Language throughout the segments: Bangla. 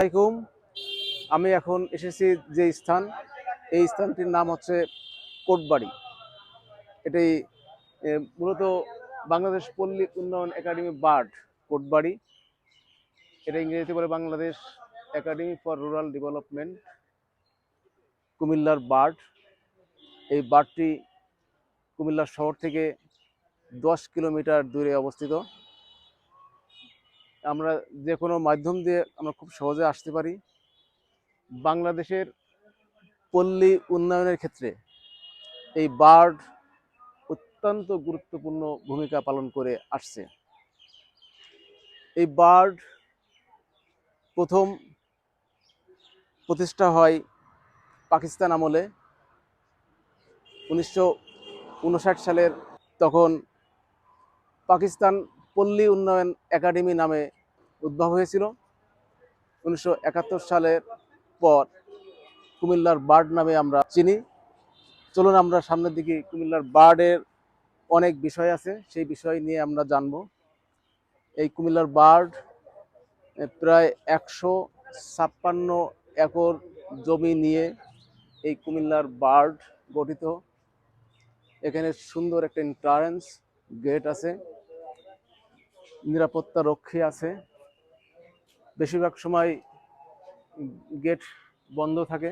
আলাইকুম। আমি এখন এসেছি যে স্থান, এই স্থানটির নাম হচ্ছে কোটবাড়ি। এটি মূলত বাংলাদেশ পল্লী উন্নয়ন একাডেমি বার্ড, কোটবাড়ি। এটা ইংরেজিতে বলে Bangladesh academy for rural development, কুমিল্লার বার্ড। এই বার্ডটি কুমিল্লা শহর থেকে দশ কিলোমিটার দূরে অবস্থিত। আমরা যে কোনো মাধ্যম দিয়ে আমরা খুব সহজে আসতে পারি। বাংলাদেশের পল্লী উন্নয়নের ক্ষেত্রে এই বার্ড অত্যন্ত গুরুত্বপূর্ণ ভূমিকা পালন করে আসছে। এই বার্ড প্রথম প্রতিষ্ঠা হয় পাকিস্তান আমলে। উনিশশো উনষাট সালের তখন পাকিস্তান পল্লী উন্নয়ন একাডেমি নামে উদ্ভব হয়েছিল। উনিশশো একাত্তর সালের পর কুমিল্লার বার্ড নামে আমরা চিনি। চলুন আমরা সামনের দিকে, কুমিল্লার বার্ডের অনেক বিষয় আছে, সেই বিষয় নিয়ে আমরা জানব। এই কুমিল্লার বার্ড প্রায় একশো ছাপ্পান্ন একর জমি নিয়ে এই কুমিল্লার বার্ড গঠিত। এখানে সুন্দর একটা এন্ট্রান্স গেট আছে। নিরাপত্তা রক্ষী আছে। বেশিরভাগ সময় গেট বন্ধ থাকে।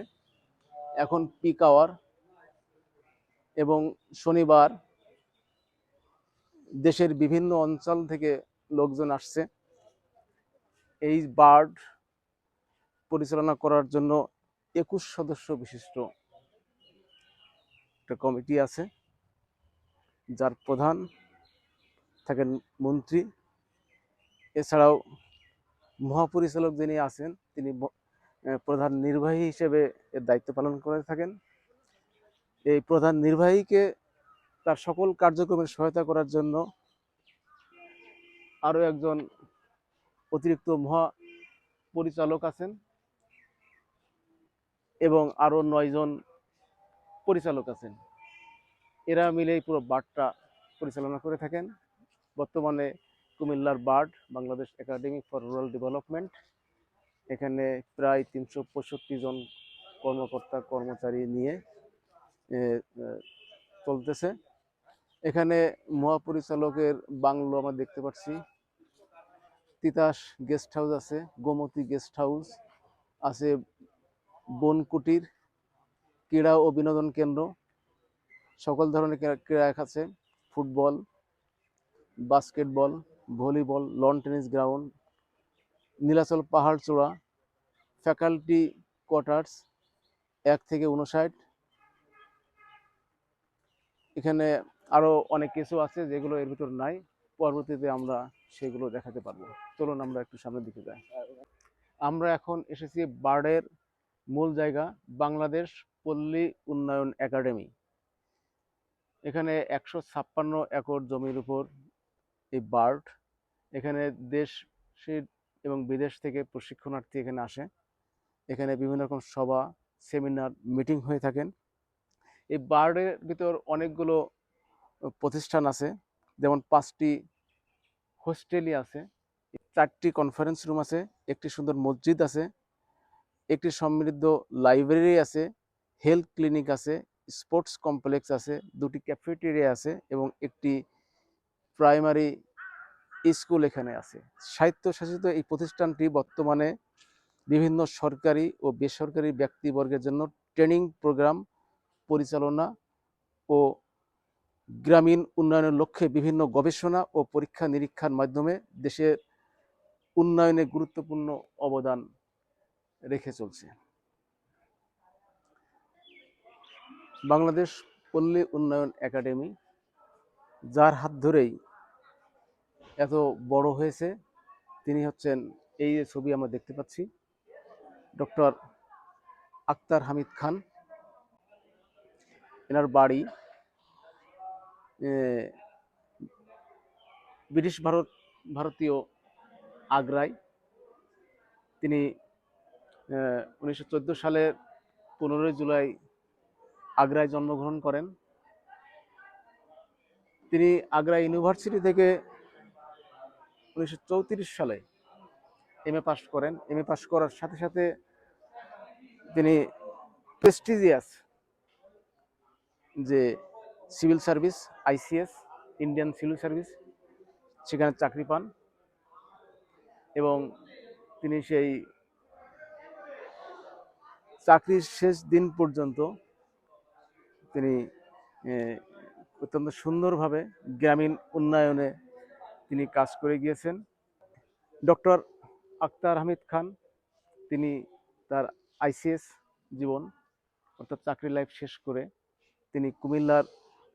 এখন পিক আওয়ার এবং শনিবার দেশের বিভিন্ন অঞ্চল থেকে লোকজন আসছে। এই বার্ড পরিচালনা করার জন্য একুশ সদস্য বিশিষ্ট একটা কমিটি আছে, যার প্রধান থাকেন মন্ত্রী এছাড়াও মহাপরিচালক যিনি আছেন, তিনি প্রধান নির্বাহী হিসেবে এর দায়িত্ব পালন করে থাকেন। এই প্রধান নির্বাহীকে তার সকল কার্যক্রমে সহায়তা করার জন্য আরও একজন অতিরিক্ত মহা পরিচালক আছেন এবং আরও নয়জন পরিচালক আছেন। এরা মিলেই পুরো বার্ডটা পরিচালনা করে থাকেন। বর্তমানে কুমিল্লার BARD, Bangladesh academy for rural development. এখানে প্রায় তিনশো পঁয়ষট্টি জন কর্মকর্তা, কর্মচারী নিয়ে চলতেছে। এখানে মহাপরিচালকের বাংলো আমরা দেখতে পাচ্ছি। তিতাস গেস্ট হাউস আছে, গোমতী গেস্ট হাউস আছে, বনকুটির ক্রীড়া ও বিনোদন কেন্দ্র। সকল ধরনের ক্রীড়া আছে, football, basketball volleyball lawn tennis ground Nilachal পাহাড় চূড়া ফ্যাকাল্টি কোয়ার্টার্স এক থেকে উনষাট এখানে আরও অনেক কিছু আছে যেগুলো এর ভিতর নাই। পরবর্তীতে আমরা সেগুলো দেখাতে পারব। চলুন আমরা একটু সামনের দিকে যাই। আমরা এখন এসেছি বার্ডের মূল জায়গা, বাংলাদেশ পল্লী উন্নয়ন একাডেমি। এখানে একশো ছাপ্পান্ন একর জমির উপর এই বার্ড এখানে দেশের এবং বিদেশ থেকে প্রশিক্ষণার্থী এখানে আসে। এখানে বিভিন্ন রকম সভা, সেমিনার, মিটিং হয়ে থাকেন। এই বার্ডের ভিতর অনেকগুলো প্রতিষ্ঠান আছে। যেমন পাঁচটি হোস্টেলই আছে। চারটি কনফারেন্স রুম আছে। একটি সুন্দর মসজিদ আছে। একটি সমৃদ্ধ লাইব্রেরি আছে। হেলথ ক্লিনিক আছে। স্পোর্টস কমপ্লেক্স আছে। দুটি ক্যাফেটেরিয়া আছে এবং একটি প্রাইমারি স্কুল এখানে আছে। স্বায়ত্তশাসিত এই প্রতিষ্ঠানটি বর্তমানে বিভিন্ন সরকারি ও বেসরকারি ব্যক্তিবর্গের জন্য ট্রেনিং প্রোগ্রাম, পরিচালনা ও গ্রামীণ উন্নয়নের লক্ষ্যে বিভিন্ন গবেষণা ও পরীক্ষা নিরীক্ষার মাধ্যমে দেশের উন্নয়নে গুরুত্বপূর্ণ অবদান রেখে চলছে। বাংলাদেশ পল্লী উন্নয়ন একাডেমি, যার হাত ধরেই এত বড় হয়েছে। তিনি হচ্ছেন, এই যে ছবি আমরা দেখতে পাচ্ছি, ডক্টর আক্তার হামিদ খান। এনার বাড়ি ব্রিটিশ ভারত, ভারতীয় আগ্রায়। তিনি উনিশশো চোদ্দ সালের পনেরোই জুলাই আগ্রায় জন্মগ্রহণ করেন। তিনি আগ্রা ইউনিভার্সিটি থেকে উনিশশো চৌত্রিশ সালে এম এ পাস করেন। এম এ পাস করার সাথে সাথে তিনি প্রেস্টিজিয়াস যে civil service ICS Indian civil service সেখানে চাকরি পান এবং তিনি সেই চাকরির শেষ দিন পর্যন্ত তিনি অত্যন্ত সুন্দরভাবে গ্রামীণ উন্নয়নে তিনি কাজ করে গিয়েছেন। ডক্টর আক্তার হামিদ খান, তিনি তার আইসিএস জীবন, অর্থাৎ চাকরি লাইফ শেষ করে তিনি কুমিল্লার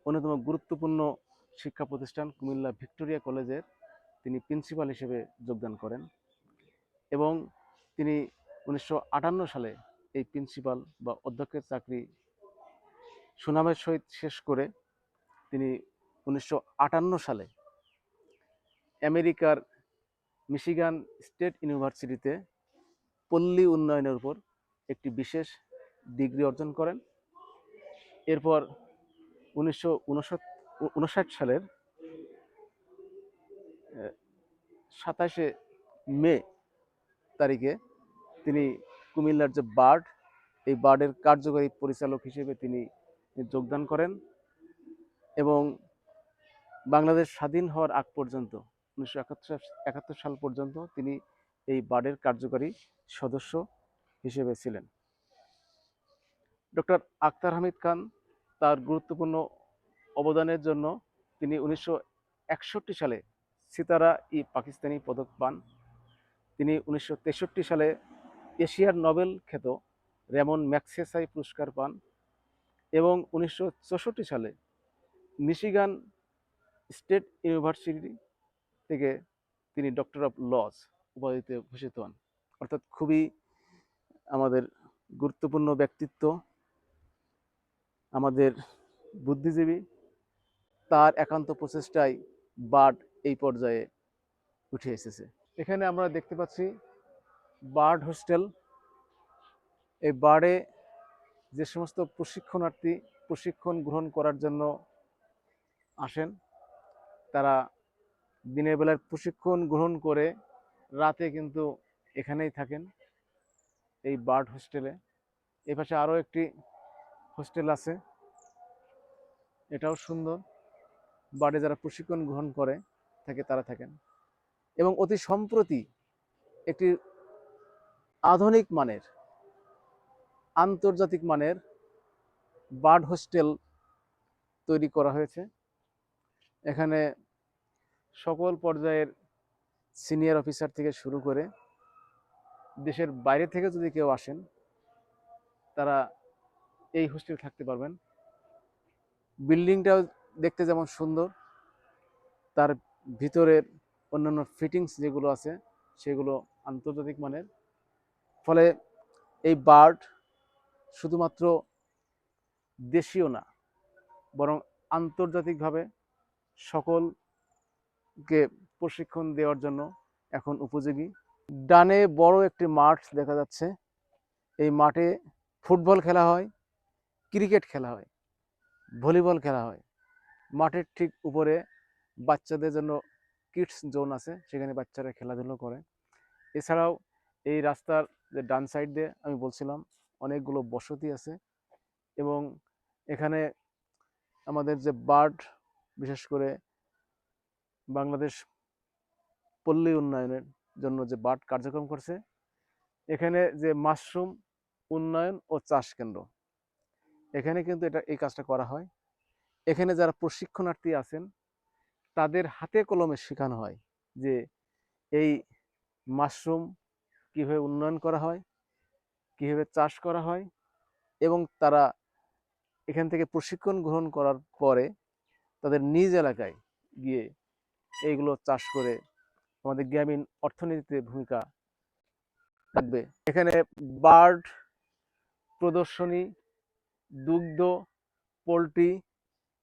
অন্যতম গুরুত্বপূর্ণ শিক্ষা প্রতিষ্ঠান কুমিল্লা ভিক্টোরিয়া কলেজের তিনি প্রিন্সিপাল হিসেবে যোগদান করেন এবং তিনি উনিশশো আটান্ন সালে এই প্রিন্সিপাল বা অধ্যক্ষের চাকরি সুনামের সহিত শেষ করে তিনি উনিশশো আটান্ন সালে আমেরিকার মিশিগান স্টেট ইউনিভার্সিটিতে পল্লী উন্নয়নের উপর একটি বিশেষ ডিগ্রি অর্জন করেন। এরপর উনিশশো উনষাট সালের সাতাশে মে তারিখে তিনি কুমিল্লার যে বার্ড, এই বার্ডের কার্যকরী পরিচালক হিসেবে তিনি যোগদান করেন এবং বাংলাদেশ স্বাধীন হওয়ার আগ পর্যন্ত উনিশশো একাত্তর সাল পর্যন্ত তিনি এই বার্ডের কার্যকরী সদস্য হিসেবে ছিলেন। ডক্টর আক্তার হামিদ খান তার গুরুত্বপূর্ণ অবদানের জন্য তিনি উনিশশো একষট্টি সালে সিতারা ই পাকিস্তানি পদক পান। তিনি উনিশশো তেষট্টি সালে এশিয়ার নোবেল খ্যাত রেমন ম্যাক্সেসাই পুরস্কার পান এবং উনিশশো চৌষট্টি সালে মিশিগান স্টেট ইউনিভার্সিটি থেকে তিনি ডক্টর অফ লস উপাধিতে ভূষিত হন। অর্থাৎ খুবই আমাদের গুরুত্বপূর্ণ ব্যক্তিত্ব, আমাদের বুদ্ধিজীবী। তার একান্ত প্রচেষ্টায় বার্ড এই পর্যায়ে উঠে এসেছে। এখানে আমরা দেখতে পাচ্ছি বার্ড হোস্টেল। এই বার্ডে যে সমস্ত প্রশিক্ষণার্থী প্রশিক্ষণ গ্রহণ করার জন্য আসেন, তারা দিনের বেলার প্রশিক্ষণ গ্রহণ করে রাতে কিন্তু এখানেই থাকেন এই বার্ড হোস্টেলে। এই পাশে আরও একটি হোস্টেল আছে। এটাও সুন্দর। বার্ডে যারা প্রশিক্ষণ গ্রহণ করে থাকে তারা থাকেন। এবং অতি সম্প্রতি একটি আধুনিক মানের, আন্তর্জাতিক মানের বার্ড হোস্টেল তৈরি করা হয়েছে। এখানে সকল পর্যায়ের সিনিয়র অফিসার থেকে শুরু করে দেশের বাইরে থেকে যদি কেউ আসেন, তারা এই হোস্টেল থাকতে পারবেন। বিল্ডিংটাও দেখতে যেমন সুন্দর, তার ভিতরের অন্যান্য ফিটিংস যেগুলো আছে, সেগুলো আন্তর্জাতিক মানের। ফলে এই বার্ড শুধুমাত্র দেশীয় না, বরং আন্তর্জাতিকভাবে সকলকে প্রশিক্ষণ দেওয়ার জন্য এখন উপযোগী। ডানে বড় একটি মাঠ দেখা যাচ্ছে। এই মাঠে ফুটবল খেলা হয়, ক্রিকেট খেলা হয়, ভলিবল খেলা হয়। মাঠের ঠিক উপরে বাচ্চাদের জন্য কিডস জোন আছে, সেখানে বাচ্চারা খেলাধুলো করে। এছাড়াও এই রাস্তার যে ডান সাইড দিয়ে আমি বলছিলাম, অনেকগুলো বসতি আছে এবং এখানে আমাদের যে বার্ড, বিশেষ করে বাংলাদেশ পল্লী উন্নয়নের জন্য যে বার্ড কার্যক্রম করছে, এখানে যে মাশরুম উন্নয়ন ও চাষ কেন্দ্র, এখানে কিন্তু এটা এই কাজটা করা হয়। এখানে যারা প্রশিক্ষণার্থী আছেন, তাদের হাতে কলমে শেখানো হয় যে এই মাশরুম কীভাবে উন্নয়ন করা হয়, কীভাবে চাষ করা হয় এবং তারা এখান থেকে প্রশিক্ষণ গ্রহণ করার পরে তাদের নিজ এলাকায় গিয়ে এইগুলো চাষ করে আমাদের গ্রামীণ অর্থনীতিতে ভূমিকা থাকবে এখানে বার্ড প্রদর্শনী, দুগ্ধ, পোলট্রি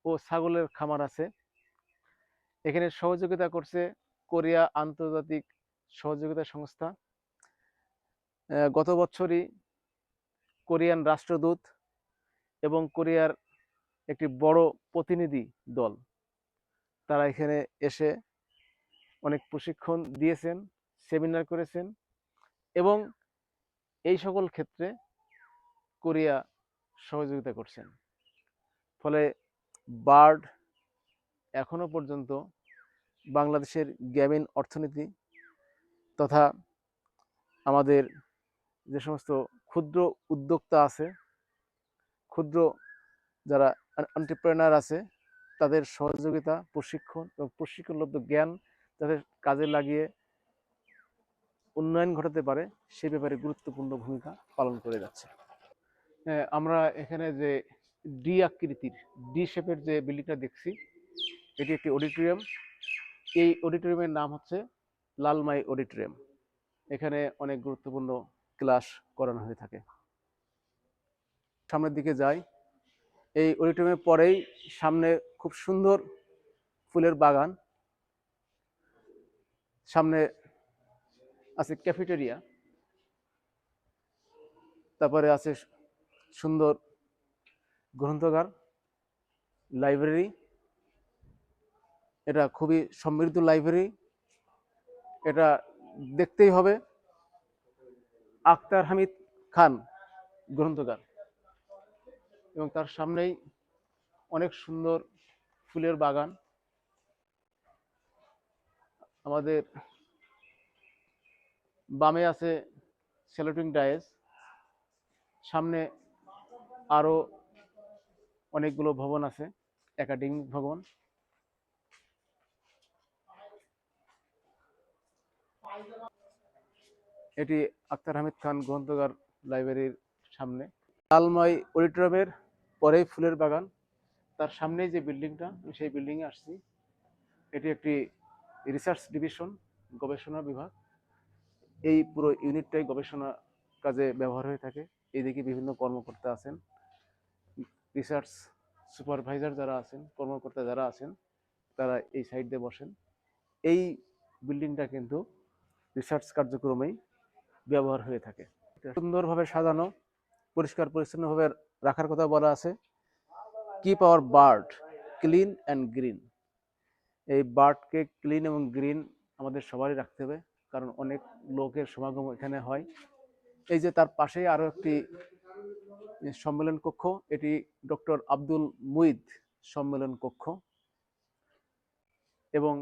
ও ছাগলের খামার আছে। এখানে সহযোগিতা করছে কোরিয়া আন্তর্জাতিক সহযোগিতা সংস্থা। গত বছরই কোরিয়ান রাষ্ট্রদূত এবং কোরিয়ার একটি বড় প্রতিনিধি দল, তারা এখানে এসে অনেক প্রশিক্ষণ দিয়েছেন, সেমিনার করেছেন এবং এই সকল ক্ষেত্রে কোরিয়া সহযোগিতা করছেন। ফলে বার্ড এখনও পর্যন্ত বাংলাদেশের গ্রামীণ অর্থনীতি তথা আমাদের যে সমস্ত ক্ষুদ্র উদ্যোক্তা আছে, ক্ষুদ্র যারা এন্টারপ্রেনার আছে, তাদের সহযোগিতা, প্রশিক্ষণ এবং প্রশিক্ষণলব্ধ জ্ঞান তাদের কাজে লাগিয়ে উন্নয়ন ঘটাতে পারে, সে ব্যাপারে গুরুত্বপূর্ণ ভূমিকা পালন করে যাচ্ছে। আমরা এখানে যে ডি আকৃতির, ডি শেপের যে বিল্ডিংটা দেখছি, এটি একটি অডিটোরিয়াম। এই অডিটোরিয়ামের নাম হচ্ছে লালমাই অডিটোরিয়াম। এখানে অনেক গুরুত্বপূর্ণ ক্লাস করানো হয়ে থাকে। সামনের দিকে যাই। এই অডিটোরিয়ামের পরেই সামনে খুব সুন্দর ফুলের বাগান। সামনে আছে ক্যাফেটেরিয়া, তারপরে আছে সুন্দর গ্রন্থাগার, লাইব্রেরি, এটা খুবই সমৃদ্ধ লাইব্রেরি, এটা দেখতেই হবে। আক্তার হামিদ খান গ্রন্থগার, এবং তার সামনেই অনেক সুন্দর ফুলের বাগান। আমাদের বামে আছে সেলোটিং ডায়েস সামনে আরও অনেকগুলো ভবন আছে একাডেমিক ভবন। এটি আক্তার হামিদ খান গ্রন্থগার লাইব্রেরির সামনে। লালময় অডিটোরিয়ামের পরেই ফুলের বাগান। তার সামনেই যে বিল্ডিংটা আমি সেই বিল্ডিংয়ে আসছি। এটি একটি রিসার্চ ডিভিশন গবেষণা বিভাগ, এই পুরো ইউনিটটাই গবেষণা কাজে ব্যবহার হয়ে থাকে। এইদিকে বিভিন্ন কর্মকর্তা আছেন রিসার্চ সুপারভাইজার যারা আছেন, কর্মকর্তা যারা আছেন, তারা এই সাইড দিয়ে বসেন। এই বিল্ডিংটা কিন্তু রিসার্চ কার্যক্রমেই ব্যবহার হয়ে থাকে। সুন্দরভাবে সাজানো, পরিষ্কার পরিচ্ছন্নভাবে রাখার কথা বলা আছে। Keep our BARD clean and green এই বার্ডকে ক্লিন এবং গ্রিন আমাদের সবারই রাখতে হবে, কারণ অনেক লোকের সমাগম এখানে হয়। এই যে তার পাশেই আরও একটি সম্মেলন কক্ষ, এটি ডক্টর আব্দুল মুইদ সম্মেলন কক্ষ। এবং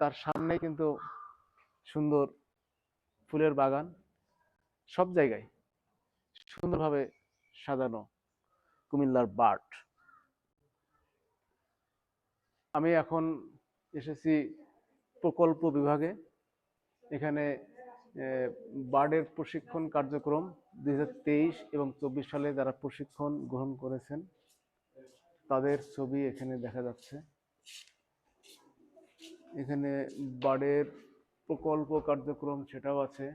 তার সামনে কিন্তু সুন্দর ফুলের বাগান, সব জায়গায় সুন্দরভাবে সাজানো কুমিল্লার বার্ড। আমি এখন এসেছি প্রকল্প বিভাগে। এখানে বার্ডের প্রশিক্ষণ কার্যক্রম দু হাজার তেইশ এবং চব্বিশ সালে যারা প্রশিক্ষণ গ্রহণ করেছেন, তাদের ছবি এখানে দেখা যাচ্ছে। এখানে বার্ডের প্রকল্প কার্যক্রম সেটাও আছে।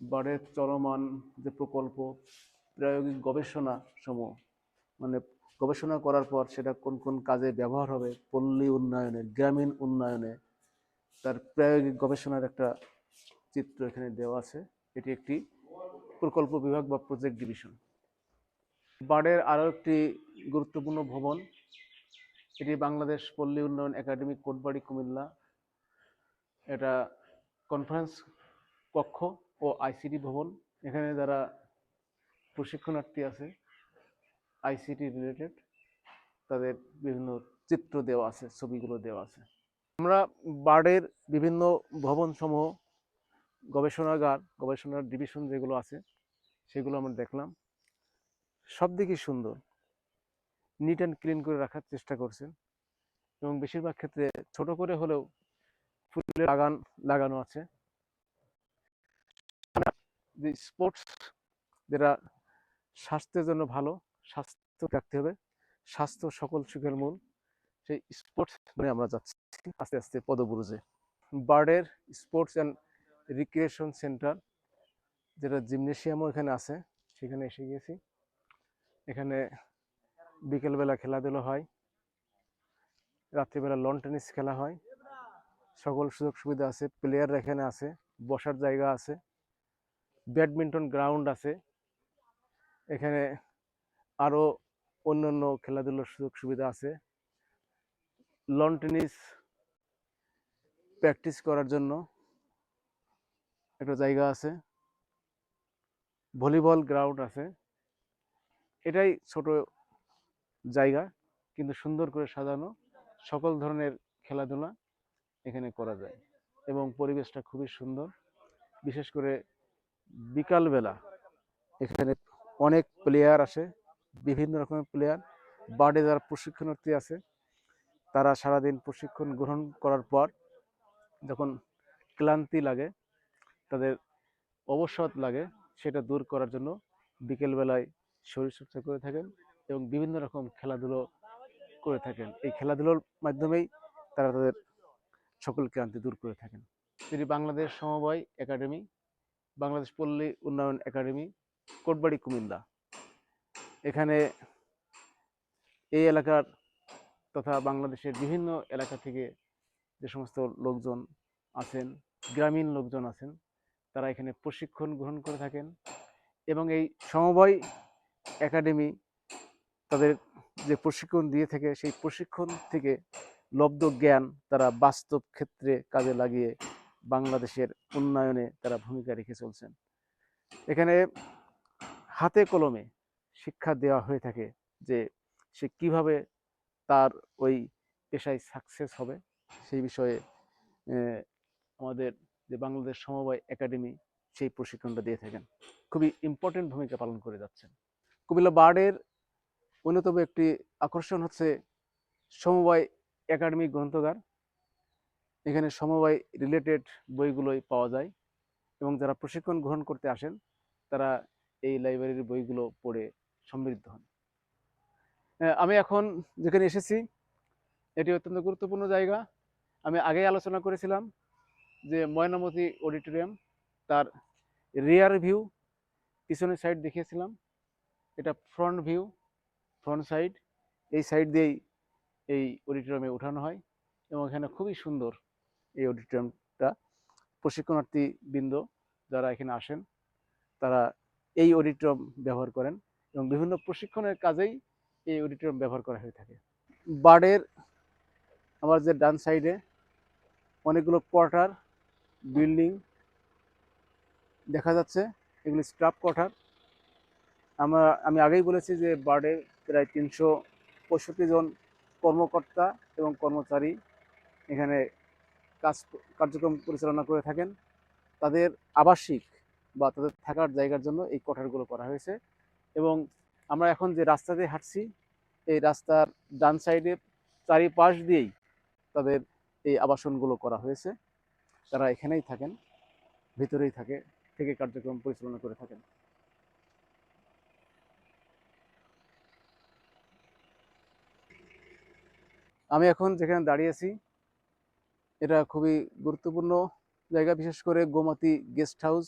বার্ডের চলমান যে প্রকল্প, প্রায়োগিক গবেষণা সমূহ মানে গবেষণা করার পর সেটা কোন কোন কাজে ব্যবহার হবে, পল্লী উন্নয়নে, গ্রামীণ উন্নয়নে তার প্রায়োগিক গবেষণার একটা চিত্র এখানে দেওয়া আছে। এটি একটি প্রকল্প বিভাগ বা প্রজেক্ট ডিভিশন বার্ডের আরও একটি গুরুত্বপূর্ণ ভবন, এটি বাংলাদেশ পল্লী উন্নয়ন একাডেমি, কোটবাড়ি, কুমিল্লা। এটা কনফারেন্স কক্ষ ও আইসিডি ভবন। এখানে যারা প্রশিক্ষণার্থী আছে আইসিটি রিলেটেড তাদের বিভিন্ন চিত্র দেওয়া আছে, ছবিগুলো দেওয়া আছে। আমরা বার্ডের বিভিন্ন ভবন সমূহ গবেষণাগার, গবেষণার ডিভিশন যেগুলো আছে, সেগুলো আমরা দেখলাম। সব দিকই সুন্দর। নিট অ্যান্ড ক্লিন করে রাখার চেষ্টা করছেন এবং বেশিরভাগ ক্ষেত্রে ছোট করে হলেও ফুলের বাগান লাগানো আছে। যে স্পোর্টস যেটা স্বাস্থ্যের জন্য ভালো স্বাস্থ্য রাখতে হবে। স্বাস্থ্য সকল সুখের মূল। সেই স্পোর্টস মানে আমরা যাচ্ছি আস্তে আস্তে পদবুরুজে। বার্ডের স্পোর্টস অ্যান্ড রিক্রিয়েশন সেন্টার যেটা জিমনেশিয়ামও এখানে আছে, সেখানে এসে গেছি এখানে বিকেলবেলা খেলাধুলো হয়। রাত্রিবেলা লন টেনিস খেলা হয়। সকল সুযোগ সুবিধা আছে। প্লেয়ার এখানে আছে। বসার জায়গা আছে। ব্যাডমিন্টন গ্রাউন্ড আছে। এখানে আরও অন্যান্য খেলাধুলার সুযোগ সুবিধা আছে। লন টেনিস প্র্যাকটিস করার জন্য একটা জায়গা আছে। ভলিবল গ্রাউন্ড আছে। এটাই ছোট জায়গা, কিন্তু সুন্দর করে সাজানো। সকল ধরনের খেলাধুলা এখানে করা যায় এবং পরিবেশটা খুবই সুন্দর। বিশেষ করে বিকালবেলা এখানে অনেক প্লেয়ার আসে। বিভিন্ন রকমের প্লেয়ার বার্ডে যারা প্রশিক্ষণার্থী আছে, তারা সারাদিন প্রশিক্ষণ গ্রহণ করার পর যখন ক্লান্তি লাগে, তাদের অবসাদ লাগে, সেটা দূর করার জন্য বিকেলবেলায় শরীরচর্চা করে থাকেন এবং বিভিন্ন রকম খেলাধুলো করে থাকেন। এই খেলাধুলোর মাধ্যমেই তারা তাদের সকল ক্লান্তি দূর করে থাকেন। এটি বাংলাদেশ সমবায় একাডেমি, বাংলাদেশ পল্লী উন্নয়ন একাডেমি, কোটবাড়ি কুমিল্লা। এখানে এই এলাকার তথা বাংলাদেশের বিভিন্ন এলাকা থেকে যে সমস্ত লোকজন আছেন, গ্রামীণ লোকজন আছেন, তারা এখানে প্রশিক্ষণ গ্রহণ করে থাকেন এবং এই সমবায় একাডেমি তাদের যে প্রশিক্ষণ দিয়ে থাকে, সেই প্রশিক্ষণ থেকে লব্ধ জ্ঞান তারা বাস্তব ক্ষেত্রে কাজে লাগিয়ে বাংলাদেশের উন্নয়নে তারা ভূমিকা রেখে চলছেন। এখানে হাতে কলমে শিক্ষা দেওয়া হয়ে থাকে যে সে কীভাবে তার ওই পেশায় সাকসেস হবে। সেই বিষয়ে আমাদের যে বাংলাদেশ সমবায় একাডেমি সেই প্রশিক্ষণটা দিয়ে থাকেন। খুবই ইম্পর্টেন্ট ভূমিকা পালন করে যাচ্ছেন। কুমিল্লা বার্ডের অন্যতম একটি আকর্ষণ হচ্ছে সমবায় একাডেমি গ্রন্থাগার। এখানে সমবায় রিলেটেড বইগুলোই পাওয়া যায় এবং যারা প্রশিক্ষণ গ্রহণ করতে আসেন, তারা এই লাইব্রেরির বইগুলো পড়ে সমৃদ্ধ হন। আমি এখন যেখানে এসেছি, এটি অত্যন্ত গুরুত্বপূর্ণ জায়গা। আমি আগেই আলোচনা করেছিলাম যে ময়নামতি অডিটোরিয়াম তার রিয়ার ভিউ পিছনের সাইড দেখিয়েছিলাম। এটা ফ্রন্ট ভিউ ফ্রন্ট সাইড এই সাইড দিয়েই এই অডিটোরিয়ামে উঠানো হয় এবং এখানে খুবই সুন্দর এই অডিটোরিয়ামটা। প্রশিক্ষণার্থী বৃন্দ যারা এখানে আসেন, তারা এই অডিটোরিয়াম ব্যবহার করেন। এবং বিভিন্ন প্রশিক্ষণের কাজেই এই অডিটোরিয়াম ব্যবহার করা হয়ে থাকে। বার্ডের আমার যে ডান সাইডে অনেকগুলো কোয়ার্টার বিল্ডিং দেখা যাচ্ছে, এগুলি স্টাফ কোয়ার্টার আমরা, আমি আগেই বলেছি যে বার্ডে প্রায় তিনশো পঁয়ষট্টি জন কর্মকর্তা এবং কর্মচারী এখানে কাজ, কার্যক্রম পরিচালনা করে থাকেন। তাদের আবাসিক বা তাদের থাকার জায়গার জন্য এই কোঠারগুলো করা হয়েছে। এবং আমরা এখন যে রাস্তাতে হাঁটছি, এই রাস্তার ডান সাইডের চারিপাশ দিয়েই তাদের এই আবাসনগুলো করা হয়েছে। তারা এখানেই থাকেন, ভিতরেই থাকে, থেকে কার্যক্রম পরিচালনা করে থাকেন। আমি এখন যেখানে দাঁড়িয়েছি এটা খুবই গুরুত্বপূর্ণ জায়গা, বিশেষ করে গোমতী গেস্ট হাউস,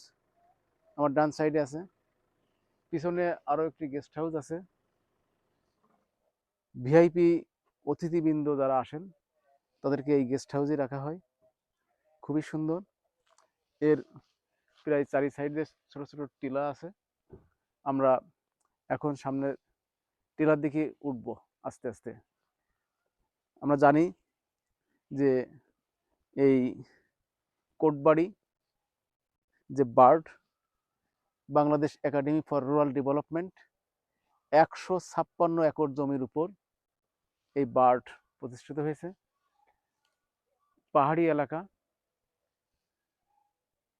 আমার ডান সাইডে আছে। পিছনে আরও একটি গেস্ট হাউস আছে। ভিআইপি অতিথিবৃন্দ যারা আসেন, তাদেরকে এই গেস্ট হাউসে রাখা হয়। খুবই সুন্দর। এর প্রায় চারি সাইডে ছোট ছোট টিলা আছে। আমরা এখন সামনে টিলার দিকে উঠব আস্তে আস্তে। আমরা জানি যে এই কোটবাড়ি, যে BARD Bangladesh academy for rural development একশো ছাপ্পান্ন একর জমির উপর এই বার্ড প্রতিষ্ঠিত হয়েছে। পাহাড়ি এলাকা,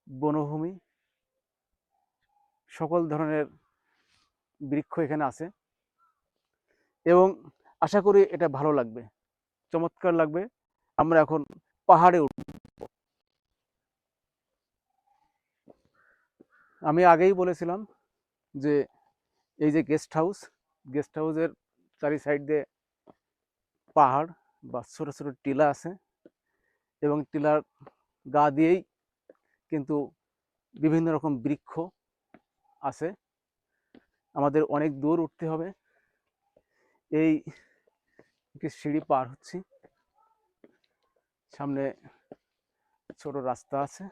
বনভূমি, সকল ধরনের বৃক্ষ এখানে আছে। এবং আশা করি এটা ভালো লাগবে, চমৎকার লাগবে। আমরা এখন পাহাড়ে উঠব আমি আগেই বলেছিলাম যে এই যে গেস্ট হাউস গেস্ট হাউসের চারি সাইড দিয়ে পাহাড় বা ছোটো ছোটো টিলা আছে এবং টিলার গা দিয়েই কিন্তু বিভিন্ন রকম বৃক্ষ আছে। আমাদের অনেক দূর উঠতে হবে। এই একটি সিঁড়ি পার হচ্ছি। সামনে ছোট রাস্তা আছে।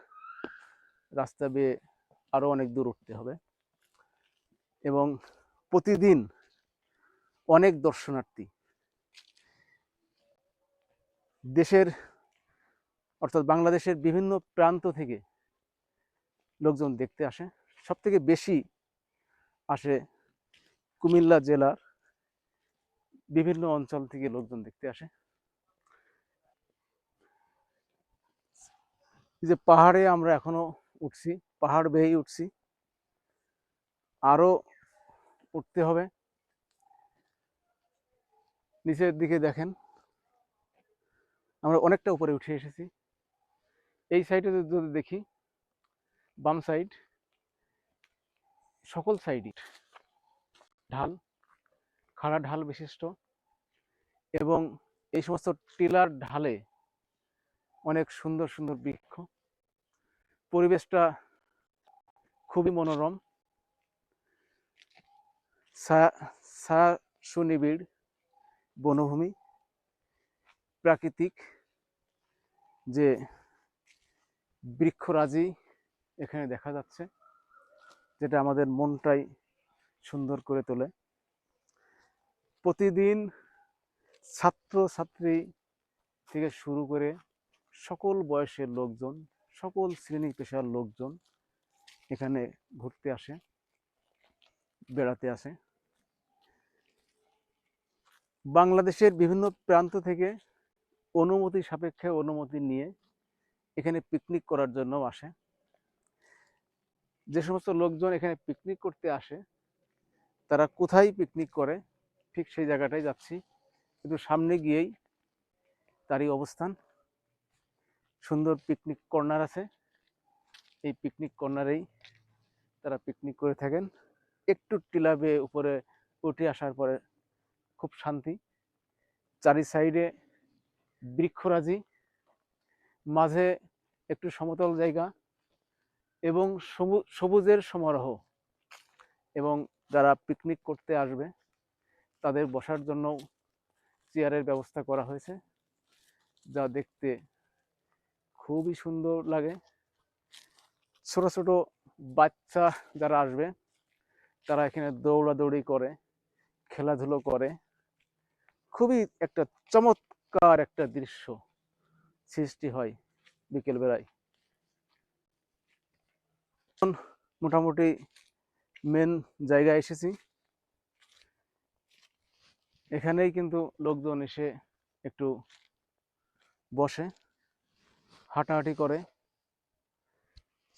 রাস্তা বেয়ে আরও অনেক দূর উঠতে হবে। এবং প্রতিদিন অনেক দর্শনার্থী দেশের, অর্থাৎ বাংলাদেশের বিভিন্ন প্রান্ত থেকে লোকজন দেখতে আসে। সব থেকে বেশি আসে কুমিল্লা জেলার বিভিন্ন অঞ্চল থেকে লোকজন দেখতে আসে। যে পাহাড়ে আমরা এখনও উঠছি। পাহাড় বেয়েই উঠছি। আরও উঠতে হবে। নিচের দিকে দেখেন। আমরা অনেকটা উপরে উঠে এসেছি। এই সাইডে যদি দেখি, বাম সাইড, সকল সাইডই ঢাল, খাড়া ঢাল বিশিষ্ট এবং এই সমস্ত টিলার ঢালে অনেক সুন্দর সুন্দর বৃক্ষ। পরিবেশটা খুবই মনোরম। সা সুনিবিড় বনভূমি প্রাকৃতিক যে বৃক্ষরাজি এখানে দেখা যাচ্ছে, যেটা আমাদের মনটাই সুন্দর করে তোলে। প্রতিদিন ছাত্র ছাত্রী থেকে শুরু করে সকল বয়সের লোকজন, সকল শ্রেণি পেশার লোকজন এখানে ঘুরতে আসে, বেড়াতে আসে। বাংলাদেশের বিভিন্ন প্রান্ত থেকে অনুমতি সাপেক্ষে অনুমতি নিয়ে এখানে পিকনিক করার জন্য আসে। যে সমস্ত লোকজন এখানে পিকনিক করতে আসে, তারা কোথায় পিকনিক করে, ঠিক সেই জায়গাটায় যাচ্ছি। কিন্তু সামনে গিয়েই তারই অবস্থান। সুন্দর পিকনিক কর্নার আছে। এই পিকনিক কর্নারেই তারা পিকনিক করে থাকেন। একটু টিলা বেয়ে উপরে উঠে আসার পরে খুব শান্তি। চারি সাইডে বৃক্ষরাজি, মাঝে একটু সমতল জায়গা এবং সবুজের সমারোহ এবং যারা পিকনিক করতে আসবে তাদের বসার জন্য চেয়ারের ব্যবস্থা করা হয়েছে, যা দেখতে খুবই সুন্দর লাগে। ছোট ছোট বাচ্চা যারা আসবে, তারা এখানে দৌড়াদৌড়ি করে, খেলাধুলো করে। খুবই একটা চমৎকার একটা দৃশ্য সৃষ্টি হয় বিকেলবেলায়। মোটামুটি মেন জায়গায় এসেছি। এখানেই কিন্তু লোকজন এসে একটু বসে, হাঁটাহাঁটি করে।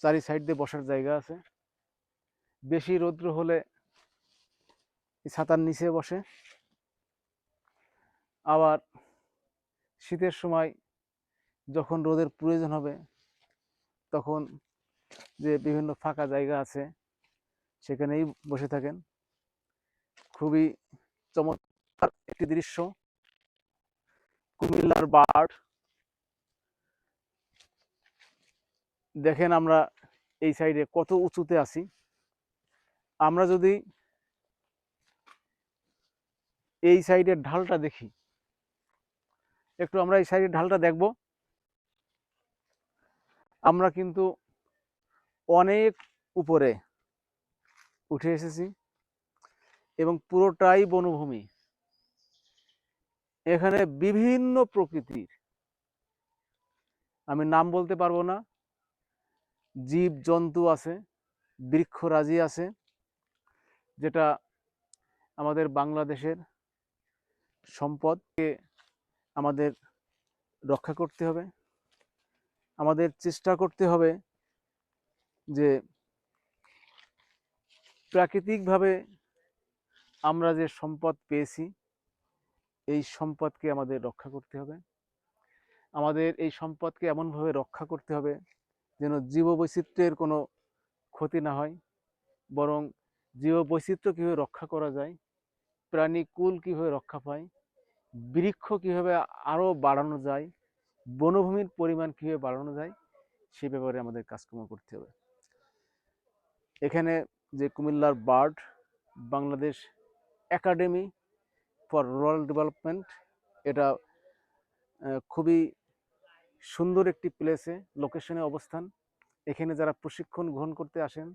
চারি সাইড দিয়ে বসার জায়গা আছে। বেশি রৌদ্র হলে ছাতার নিচে বসে। আবার শীতের সময় যখন রোদের প্রয়োজন হবে, তখন যে বিভিন্ন ফাঁকা জায়গা আছে, সেখানেই বসে থাকেন। খুবই চমৎকার একটি দৃশ্য। কুমিল্লার বার্ড দেখেন আমরা এই সাইডে কত উঁচুতে আছি। আমরা যদি এই সাইডের ঢালটা দেখি, একটু আমরা এই সাইডের ঢালটা দেখব। আমরা কিন্তু অনেক উপরে উঠে এসেছি এবং পুরোটাই বনভূমি। এখানে বিভিন্ন প্রকৃতির, আমি নাম বলতে পারব না জীব জন্তু আছে, বৃক্ষরাজি আছে, যেটা আমাদের বাংলাদেশের সম্পদকে আমাদের রক্ষা করতে হবে। আমাদের চেষ্টা করতে হবে যে প্রাকৃতিকভাবে আমরা যে সম্পদ পেয়েছি, এই সম্পদকে আমাদের রক্ষা করতে হবে। আমাদের এই সম্পদকে এমনভাবে রক্ষা করতে হবে যেন জীববৈচিত্র্যের কোনো ক্ষতি না হয়, বরং জীববৈচিত্র্য কীভাবে রক্ষা করা যায় প্রাণীকুল কীভাবে রক্ষা পায়, বৃক্ষ কীভাবে আরও বাড়ানো যায়, বনভূমির পরিমাণ কীভাবে বাড়ানো যায়, সে ব্যাপারে আমাদের কাজকর্ম করতে হবে। এখানে যে কুমিল্লার BARD, Bangladesh academy for rural development, এটা খুবই সুন্দর একটি প্লেসে লোকেশনে অবস্থান। এখানে যারা প্রশিক্ষণ গ্রহণ করতে আসেন,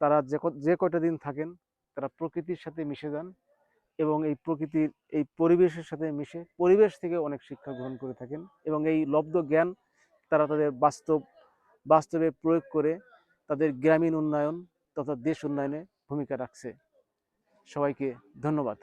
তারা যে যে কয়টা দিন থাকেন, তারা প্রকৃতির সাথে মিশে যান এবং এই প্রকৃতির, এই পরিবেশের সাথে মিশে পরিবেশ থেকে অনেক শিক্ষা গ্রহণ করে থাকেন এবং এই লব্ধ জ্ঞান তারা তাদের বাস্তব, বাস্তবে প্রয়োগ করে তাদের গ্রামীণ উন্নয়ন তথা দেশ উন্নয়নে ভূমিকা রাখছে। সবাইকে ধন্যবাদ।